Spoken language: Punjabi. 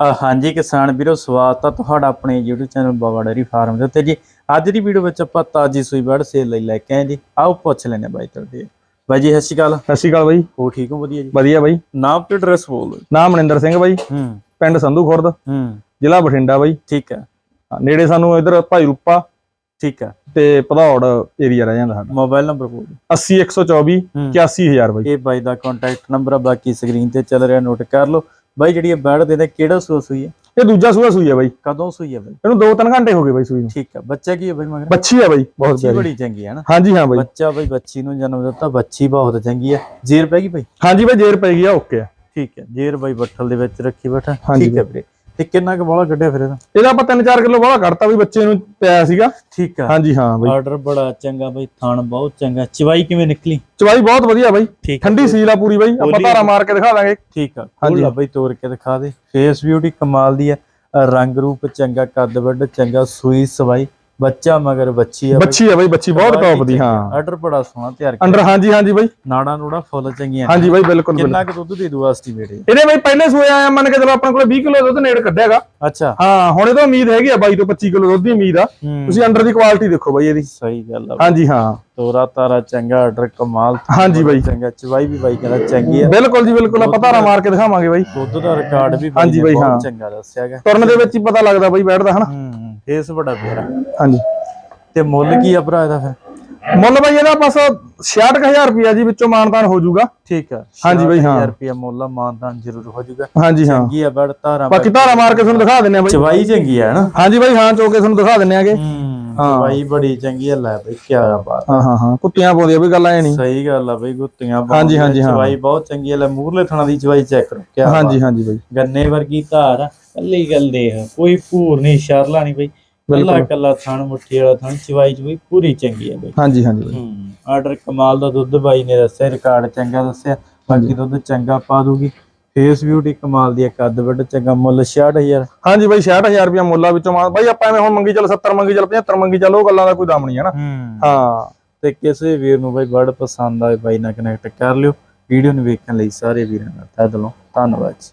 ਹਾਂਜੀ ਕਿਸਾਨ ਵੀਰੋ ਸਵਾਗਤ ਆ ਤੁਹਾਡਾ ਆਪਣੇ YouTube channel Baba dairy farm ਦੇ ਉੱਤੇ ਜੀ। ਅੱਜ ਦੀ ਵੀਡੀਓ ਵਿੱਚ ਆਪਾਂ ਤਾਜੀ ਸੂਈ ਬੜ ਸੇਲ ਲਈ ਲੈ ਕੇ ਆਏ ਜੀ। ਆਓ ਪੁੱਛ ਲੈਣੇ ਬਾਈ ਤੁਹਾਡੇ। ਬਾਈ ਜੀ ਸਤਿ ਸ਼੍ਰੀ ਅਕਾਲ। ਸਤਿ ਸ਼੍ਰੀ ਅਕਾਲ ਬਾਈ। ਹੋ ਠੀਕ ਹੋ? ਵਧੀਆ ਜੀ। ਵਧੀਆ ਬਾਈ। ਨਾਮ ਤੇ ਐਡਰੈਸ ਬੋਲ। ਨਾਮ ਮਨਿੰਦਰ ਸਿੰਘ ਬਾਈ। ਹੂੰ। ਪਿੰਡ ਸੰਧੂ ਖੁਰਦ। ਹੂੰ। ਜ਼ਿਲ੍ਹਾ ਬਠਿੰਡਾ ਬਾਈ। ਠੀਕ ਹੈ। ਨੇੜੇ ਸਾਨੂੰ ਇਧਰ ਭਾਈ ਰੂਪਾ ਠੀਕ ਹੈ। ਤੇ ਭਦੌੜ ਏਰੀਆ ਰਹਿ ਜਾਂਦਾ ਸਾਡਾ। ਮੋਬਾਈਲ ਨੰਬਰ ਬੋਲ ਦਿਓ। 80 124 ਹੂੰ। 81000 ਬਾਈ। ਇਹ ਬਾਈ ਦਾ ਕੰਟੈਕਟ ਨੰਬਰ ਆ ਬਾਕੀ ਸਕਰੀਨ ਤੇ ਚੱਲ ਰਿਹਾ ਨੋਟ ਕਰ ਲਓ। ਬਾਈ ਜਿਹੜੀ ਇਹ ਬੜ ਦੇ ਨੇ ਕਿਹੜਾ ਸੂਆ ਸੂਈ ਹੈ? ਇਹ ਦੂਜਾ ਸੂਆ ਸੂਈ ਹੈ ਬਾਈ। ਕਦੋਂ ਸੂਈ ਹੈ ਬਾਈ? ਇਹਨੂੰ 2-3 ਘੰਟੇ ਹੋ ਗਏ ਬਾਈ ਸੂਈ ਨੂੰ। ਠੀਕ ਹੈ ਬੱਚਾ ਕੀ ਹੈ ਬਾਈ ਮਗਰ? ਬੱਚੀ ਹੈ ਬਾਈ ਬਹੁਤ ਪਿਆਰੀ। ਬੜੀ ਚੰਗੀ ਹੈ ਨਾ? ਹਾਂਜੀ ਹਾਂ ਬਾਈ। ਬੱਚਾ ਬਾਈ ਬੱਚੀ ਨੂੰ ਜਨਮ ਦਿੱਤਾ ਬੱਚੀ ਬਹੁਤ ਚੰਗੀ ਹੈ। ਜੇਰ ਪੈ ਗਈ ਬਾਈ? ਹਾਂਜੀ ਬਾਈ ਜੇਰ ਪੈ ਓਕੇ ਆ। ਠੀਕ ਹੈ ਜੇਰ ਬਾਈ ਬੱਠਲ ਦੇ ਵਿੱਚ ਰੱਖੀ ਬੈਠਾ। ਠੀਕ ਹੈ ਵੀਰੇ। ਤੇ ਕਿੰਨਾ ਕੁ ਬੋਲਾ ਕੱਢਿਆ ਫਿਰ ਇਹਦਾ? ਇਹਦਾ ਆਪਾਂ 3-4 ਕਿਲੋ ਵਾਲਾ ਕੱਢਤਾ ਵੀ ਬੱਚੇ ਨੂੰ ਪਿਆ ਸੀਗਾ। ਠੀਕ ਹੈ ਹਾਂਜੀ ਹਾਂ ਬਾਈ। ਆਰਡਰ ਬੜਾ ਚੰਗਾ ਬਾਈ ਥਣ ਬਹੁਤ ਚੰਗਾ। ਚਵਾਈ ਕਿਵੇਂ ਨਿਕਲੀ? ਚਵਾਈ ਬਹੁਤ ਵਧੀਆ ਬਾਈ। ਠੰਡੀ ਸੀਲ ਆ ਪੂਰੀ ਬਾਈ। ਆਪਾਂ ਬੋਲੀ- ਧਾਰਾ ਮਾਰ ਕੇ ਦਿਖਾ ਦਾਂਗੇ। ਠੀਕ ਆ। ਹਾਂਜੀ। ਬਾਈ ਤੋੜ ਕੇ ਦਿਖਾ ਦੇ। ਫੇਸ ਬਿਊਟੀ ਕਮਾਲ ਦੀ ਹੈ ਅ, ਰੰਗ ਰੂਪ ਚੰਗਾ ਕੱਦ ਵੱਡ ਚੰਗਾ ਸੂਈ ਸਵਾਈ। ਬੱਚਾ ਮਗਰ ਬੱਚੀ ਆ ਬੱਚੀ ਹੈ ਬਾਈ ਬੱਚੀ ਬਹੁਤ ਟੌਪ ਦੀ ਹਾਂ। ਆਰਡਰ ਬੜਾ ਸੋਹਣਾ ਤਿਆਰ ਕੀਤਾ। ਅੰਡਰ ਹਾਂਜੀ ਹਾਂਜੀ ਬਾਈ। ਨਾੜਾ ਨੂੜਾ ਫੁੱਲ ਚੰਗੀਆਂ। ਹਾਂਜੀ ਬਾਈ ਬਿਲਕੁਲ ਕਿੰਨਾ ਕੁ ਦੁੱਧ ਦੇ ਦੂ ਐਸਟੀਮੇਟ ਇਹਨੇ ਬਾਈ ਪਹਿਲੇ ਸੂਏ ਆਇਆ ਮੰਨ ਕੇ ਚਲੋ ਆਪਣੇ ਕੋਲ 20 ਕਿਲੋ ਦੁੱਧ ਨੇੜ ਕੱਢਿਆਗਾ ਅੱਛਾ। ਹਾਂ ਹੁਣ ਇਹ ਤਾਂ ਉਮੀਦ ਹੈਗੀ ਆ 22 ਤੋਂ 25 ਕਿਲੋ ਦੁੱਧ ਦੀ ਉਮੀਦ ਆ। ਤੁਸੀਂ ਅੰਡਰ ਦੀ ਕੁਆਲਿਟੀ ਦੇਖੋ ਬਾਈ ਇਹਦੀ। ਸਹੀ ਗੱਲ ਆ ਹਾਂਜੀ ਹਾਂ। ਤੋਰਾ ਤਾਰਾ ਚੰਗਾ ਆਰਡਰ ਕਮਾਲ ਹਾਂਜੀ ਬਾਈ। ਚੰਗਾ ਚਵਾਈ ਵੀ ਬਾਈ ਕਹਿੰਦਾ ਚੰਗੀ ਆ। ਬਿਲਕੁਲ ਜੀ ਬਿਲਕੁਲ ਆਪਾਂ ਧਾਰਾ ਮਾਰ ਕੇ ਦਿਖਾਵਾਂਗੇ ਬਾਈ। ਦੁੱਧ ਦਾ ਰਿਕਾਰਡ ਵੀ ਹਾਂਜੀ ਬਾਈ, ਹਾਂ। ਚੰਗਾ ਦੱਸਿਆ ਗਿਆ। ਤੁਰਨ ਦੇ ਵਿੱਚ ਹੀ ਪਤਾ ਲੱਗਦਾ ਬਾਈ ਬੈਠਦਾ ਹਨਾ? ਫੇਸ ਬੜਾ। ਪਿਆਰਾ ਹਾਂਜੀ। ਤੇ ਮੁੱਲ ਕੀ ਆ ਭਰਾ ਇਹਦਾ ਫਿਰ? ਮੁੱਲ ਬਾਈ ਇਹਦਾ ਬਸ 66000 ਰੁਪਿਆ ਜੀ ਵਿੱਚੋਂ ਮਾਨਤਾਨ ਹੋ ਜਾਊਗਾ। ਠੀਕ ਆ ਹਾਂਜੀ ਬਾਈ, ਹਾਂ। ਰੁਪਿਆ ਮੁੱਲ ਆ, ਮਾਨਤਾਨ ਜ਼ਰੂਰ ਹੋ ਜਾਊਗਾ। ਹਾਂਜੀ ਹਾਂ। ਚੰਗੀ ਆ ਬੜ ਤਾਰਾ ਬਾਕੀ ਧਾਰਾ ਮਾਰ ਕੇ ਤੁਹਾਨੂੰ ਦਿਖਾ ਦਿੰਨੇ ਆ ਬਾਈ। ਚਵਾਈ ਚੰਗੀ ਆ ਨਾ ਹਾਂਜੀ ਬਾਈ ਹਾਂ ਚੋ ਕੇ ਤੁਹਾਨੂੰ ਦਿਖਾ ਦਿੰਨੇ ਆਗੇ। ਹੂੰ। ਚਵਾਈ ਬੜੀ ਚੰਗੀ ਆ ਲੈ ਬਈ ਕੀ ਆ ਬਾਤ। ਹਾਂ ਹਾਂ ਹਾਂ ਕੁੱਤੀਆਂ ਪਾਉਂਦੀਆਂ ਵੀ ਗੱਲਾਂ ਐ ਨਹੀਂ ਸਹੀ ਗੱਲ ਆ ਬਈ ਗੁੱਤੀਆਂ ਹਾਂਜੀ, ਹਾਂਜੀ, ਹਾਂ। ਚਵਾਈ ਬਹੁਤ ਚੰਗੀ ਆ ਲੈ ਮੂਰਲੇ ਥਣਾ ਦੀ ਚਵਾਈ ਚੈੱਕ ਕਰੋ ਕੀ ਹਾਂਜੀ ਹਾਂਜੀ ਬਾਈ। ਗੰਨੇ ਵਰਗੀ ਧਾਰ ਆ ਕੱਲੀ ਗੱਲ ਦੇਖ ਕੋਈ ਭੂਰ ਨਹੀਂ ਸ਼ਰਲਾ ਨਹੀਂ ਬਈ। ਕੱਲਾ ਕੱਲਾ ਥਣ ਮੁੱਠੀ ਵਾਲਾ ਥਣ ਚਵਾਈ ਚ ਬਈ ਪੂਰੀ ਚੰਗੀ ਬਈ। ਹਾਂਜੀ ਹਾਂਜੀ। ਬਾਈ ਹੂੰ ਆਰਡਰ ਕਮਾਲ ਦਾ ਦੁੱਧ ਬਾਈ ਨੇ ਦੱਸਿਆ ਰਿਕਾਰਡ ਚੰਗਾ ਦੱਸਿਆ ਬਾਕੀ ਦੁੱਧ ਚੰਗਾ ਪਾ ਦੂਗੀ। ਫੇਸ ਬਿਊਟੀ ਕਮਾਲ ਦੀ ਆ, ਕੱਦ ਵੱਡ ਚੰਗਾ ਮੁੱਲ 66000 ਹਾਂਜੀ ਬਾਈ 66000 ਰੁਪਿਆ ਮੁੱਲਾ ਵਿੱਚੋਂ ਬਾਈ ਆਪਾਂ ਐਵੇਂ ਹੁਣ ਮੰਗੀ ਚੱਲ 70 ਮੰਗੀ ਚੱਲ 75 ਮੰਗੀ ਚੱਲ ਉਹ ਗੱਲਾਂ ਦਾ ਕੋਈ ਦਮ ਨਹੀਂ ਹੈ ਨਾ। ਹੂੰ। ਹਾਂ। ਤੇ ਕਿਸੇ ਵੀਰ ਨੂੰ ਬਾਈ ਬੜ ਪਸੰਦ ਆਏ ਬਾਈ ਨਾਲ ਕਨੈਕਟ ਕਰ ਲਿਓ। ਵੀਡੀਓ ਨੂੰ ਵੇਖਣ ਲਈ ਸਾਰੇ ਵੀਰਾਂ ਦਾ ਤਹਿ ਦਿਲੋਂ। ਧੰਨਵਾਦ ਜੀ।